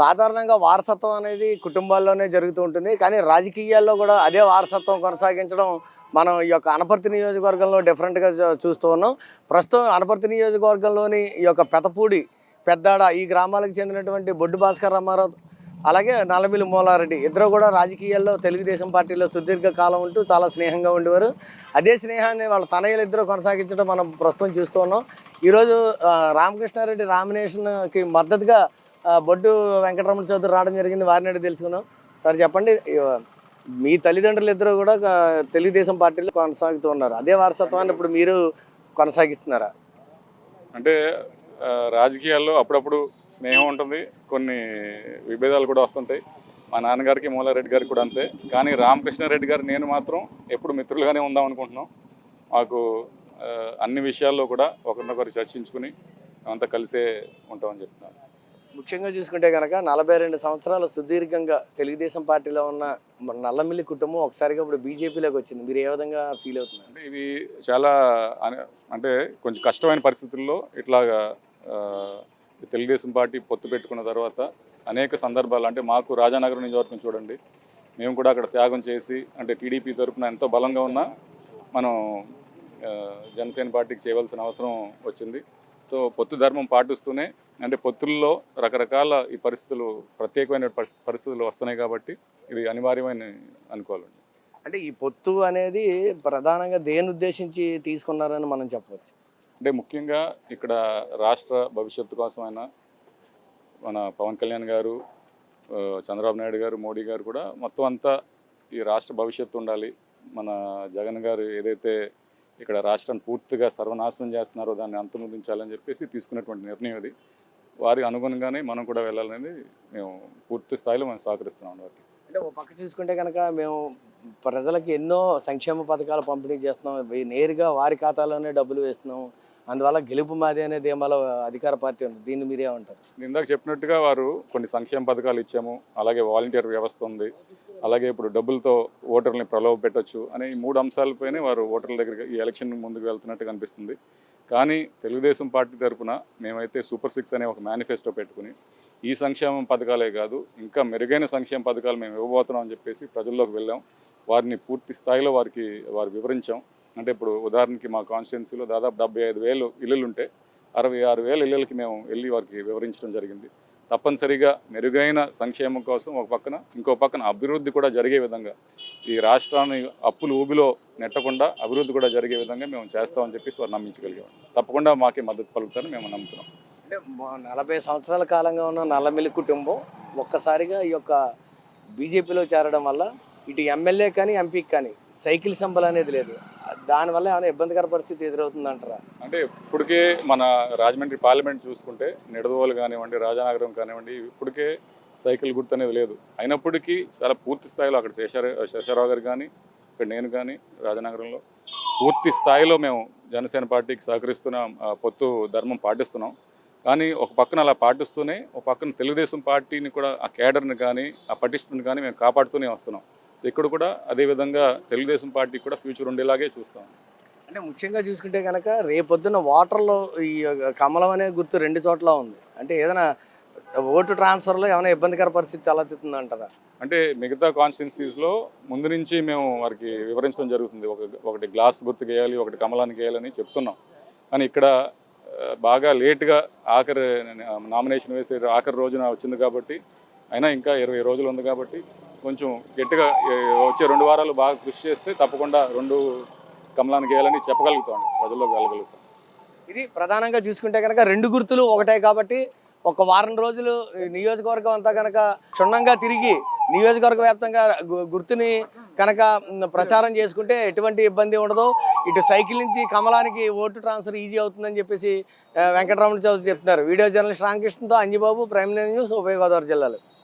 సాధారణంగా వారసత్వం అనేది కుటుంబాల్లోనే జరుగుతూ ఉంటుంది. కానీ రాజకీయాల్లో కూడా అదే వారసత్వం కొనసాగించడం మనం ఈ యొక్క అనపర్తి నియోజకవర్గంలో డిఫరెంట్గా చూస్తూ ఉన్నాం. ప్రస్తుతం అనపర్తి నియోజకవర్గంలోని ఈ యొక్క పెతపూడి పెద్దాడ ఈ గ్రామాలకు చెందినటువంటి బొడ్డు భాస్కర్ రామారావు అలాగే నల్లమిల్లి మూలారెడ్డి ఇద్దరు కూడా రాజకీయాల్లో తెలుగుదేశం పార్టీలో సుదీర్ఘ కాలం ఉంటూ చాలా స్నేహంగా ఉండేవారు. అదే స్నేహాన్ని వాళ్ళ తనయులు ఇద్దరు కొనసాగించడం మనం ప్రస్తుతం చూస్తూ ఉన్నాం. ఈరోజు రామకృష్ణారెడ్డి నామినేషన్కి మద్దతుగా బొడ్డు వెంకటరమణ చౌదరి రావడం జరిగింది వారిని అడిగి తెలుసుకున్నాం సార్ చెప్పండి మీ తల్లిదండ్రులు ఇద్దరు కూడా తెలుగుదేశం పార్టీలో కొనసాగుతూ ఉన్నారు. అదే వారసత్వాన్ని ఇప్పుడు మీరు కొనసాగిస్తున్నారా? అంటే రాజకీయాల్లో అప్పుడప్పుడు స్నేహం ఉంటుంది కొన్ని విభేదాలు కూడా వస్తుంటాయి. మా నాన్నగారికి మూలారెడ్డి గారికి కూడా అంతే. కానీ రామకృష్ణారెడ్డి గారు నేను మాత్రం ఎప్పుడు మిత్రులుగానే ఉందాం అనుకుంటున్నాం. మాకు అన్ని విషయాల్లో కూడా ఒకరినొకరు చర్చించుకుని అంతా కలిసే ఉంటామని చెప్తున్నాను ముఖ్యంగా చూసుకుంటే కనుక నలభై రెండు సంవత్సరాలు సుదీర్ఘంగా తెలుగుదేశం పార్టీలో ఉన్న నల్లమిల్లి కుటుంబం ఒకసారిగా ఇప్పుడు బీజేపీలోకి వచ్చింది. మీరు ఏ విధంగా ఫీల్ అవుతున్నారు? అంటే ఇది చాలా అంటే కొంచెం కష్టమైన పరిస్థితుల్లో ఇట్లాగా తెలుగుదేశం పార్టీ పొత్తు పెట్టుకున్న తర్వాత అనేక సందర్భాలు అంటే మాకు రాజానగరం నియోజకవర్గం చూడండి మేము కూడా అక్కడ త్యాగం చేసి అంటే టీడీపీ తరఫున ఎంతో బలంగా ఉన్నా మనం జనసేన పార్టీకి చేయవలసిన అవసరం వచ్చింది. సో పొత్తు ధర్మం పాటిస్తూనే అంటే పొత్తుల్లో రకరకాల ఈ పరిస్థితులు ప్రత్యేకమైన పరిస్థి- పరిస్థితులు వస్తున్నాయి కాబట్టి ఇది అనివార్యమైన అనుకోవాలండి. అంటే ఈ పొత్తు అనేది ప్రధానంగా దేని ఉద్దేశించి తీసుకున్నారని మనం చెప్పవచ్చు? అంటే ముఖ్యంగా ఇక్కడ రాష్ట్ర భవిష్యత్తు కోసమైనా మన పవన్ కళ్యాణ్ గారు చంద్రబాబు నాయుడు గారు మోడీ గారు కూడా మొత్తం అంతా ఈ రాష్ట్ర భవిష్యత్తు ఉండాలి. మన జగన్ గారు ఏదైతే ఇక్కడ రాష్ట్రాన్ని పూర్తిగా సర్వనాశనం చేస్తున్నారో దాన్ని అంతమొందించాలని చెప్పేసి తీసుకున్నటువంటి నిర్ణయం ఇది వారి అనుగుణంగానే మనం కూడా వెళ్ళాలనేది మేము పూర్తి స్థాయిలో మేము సహకరిస్తున్నాం వారికి. అంటే ఒక పక్క చూసుకుంటే కనుక మేము ప్రజలకు ఎన్నో సంక్షేమ పథకాలు పంపిణీ చేస్తున్నాం. నేరుగా వారి ఖాతాలోనే డబ్బులు వేస్తున్నాం. అందువల్ల గెలుపు మాది అనే ధీమాలో అధికార పార్టీ ఉంది. దీన్ని మీరేమంటారు నేను ఇందాక చెప్పినట్టుగా వారు కొన్ని సంక్షేమ పథకాలు ఇచ్చాము. అలాగే వాలంటీర్ వ్యవస్థ ఉంది. అలాగే ఇప్పుడు డబ్బులతో ఓటర్లని ప్రలోభ పెట్టొచ్చు అనే ఈ మూడు అంశాలపైనే వారు ఓటర్ల దగ్గరికి ఈ ఎలక్షన్ ముందుకు వెళ్తున్నట్టు కనిపిస్తుంది. కానీ తెలుగుదేశం పార్టీ తరఫున మేమైతే సూపర్ సిక్స్ అనే ఒక మేనిఫెస్టో పెట్టుకుని ఈ సంక్షేమ పథకాలే కాదు ఇంకా మెరుగైన సంక్షేమ పథకాలు మేము ఇవ్వబోతున్నాం అని చెప్పేసి ప్రజల్లోకి వెళ్ళాం. వారిని పూర్తి స్థాయిలో వారికి వారు వివరించాం. అంటే ఇప్పుడు ఉదాహరణకి మా కాన్స్టిట్యున్సీలో దాదాపు డెబ్బై ఐదు వేలు ఇళ్ళు ఉంటే అరవై ఆరు వేల ఇళ్ళకి మేము వెళ్ళి వారికి వివరించడం జరిగింది. తప్పనిసరిగా మెరుగైన సంక్షేమం కోసం ఒక పక్కన ఇంకో పక్కన అభివృద్ధి కూడా జరిగే విధంగా ఈ రాష్ట్రాన్ని అప్పులు ఊబిలో నెట్టకుండా అభివృద్ధి కూడా జరిగే విధంగా మేము చేస్తామని చెప్పేసి వారు నమ్మించగలిగాం తప్పకుండా మాకే మద్దతు పలుకుతారని మేము నమ్ముతున్నాం. అంటే నలభై సంవత్సరాల కాలంగా ఉన్న నల్లమిల్లి కుటుంబం ఒక్కసారిగా ఈ యొక్క బీజేపీలో చేరడం వల్ల ఇటు ఎమ్మెల్యే కానీ ఎంపీకి కానీ సైకిల్ సింబల్ అనేది లేదు. దానివల్ల ఏమైనా ఇబ్బందికర పరిస్థితి ఎదురవుతుందంటారా? అంటే ఇప్పటికే మన రాజమండ్రి పార్లమెంట్ చూసుకుంటే నిడదవోలు కానివ్వండి రాజానగరం కానివ్వండి ఇప్పటికే సైకిల్ గుర్తు అనేది లేదు. అయినప్పటికీ చాలా పూర్తి స్థాయిలో అక్కడ శేషార శేషారావు గారు కానీ ఇక్కడ నేను కానీ రాజానగరంలో పూర్తి స్థాయిలో మేము జనసేన పార్టీకి సహకరిస్తున్నాం ఆ, పొత్తు ధర్మం పాటిస్తున్నాం. కానీ ఒక పక్కన అలా పాటిస్తూనే ఒక పక్కన తెలుగుదేశం పార్టీని కూడా ఆ కేడర్ని కానీ ఆ పటిష్టని కానీ మేము కాపాడుతూనే వస్తున్నాం. సో ఇక్కడ కూడా అదేవిధంగా తెలుగుదేశం పార్టీ కూడా ఫ్యూచర్ ఉండేలాగే చూస్తాం. అంటే ముఖ్యంగా చూసుకుంటే కనుక రేపొద్దున వాటర్లో ఈ కమలం అనే గుర్తు రెండు చోట్ల ఉంది. అంటే ఏదైనా ఓటు ట్రాన్స్ఫర్లో ఏమైనా ఇబ్బందికర పరిస్థితి తలెత్తుతుంది అంటారా? అంటే మిగతా కాన్స్టిట్యున్సీస్లో ముందు నుంచి మేము వారికి వివరించడం జరుగుతుంది. ఒక ఒకటి గ్లాస్ గుర్తుకు వేయాలి ఒకటి కమలానికి వేయాలని చెప్తున్నాం. కానీ ఇక్కడ బాగా లేట్గా ఆఖరి నామినేషన్ వేసే ఆఖరి రోజున వచ్చింది కాబట్టి అయినా ఇంకా ఇరవై రోజులు ఉంది కాబట్టి కొంచెం గట్టిగా వచ్చే రెండు వారాలు బాగా కృషి చేస్తే తప్పకుండా రెండు కమలానికి వేయాలని చెప్పగలుగుతాం ప్రజల్లో వెళ్ళగలుగుతాం. ఇది ప్రధానంగా చూసుకుంటే కనుక రెండు గుర్తులు ఒకటే కాబట్టి ఒక వారం రోజులు నియోజకవర్గం అంతా కనుక క్షుణ్ణంగా తిరిగి నియోజకవర్గ వ్యాప్తంగా గుర్తుని కనుక ప్రచారం చేసుకుంటే ఎటువంటి ఇబ్బంది ఉండదు. ఇటు సైకిల్ నుంచి కమలానికి ఓటు ట్రాన్స్ఫర్ ఈజీ అవుతుందని చెప్పేసి వెంకటరమణ చౌదరి చెప్తున్నారు. వీడియో జర్నలిస్ట్ రామకృష్ణతో అంజిబాబు ప్రైమ్ న్యూస్ ఉభయ గోదావరి జిల్లాలో.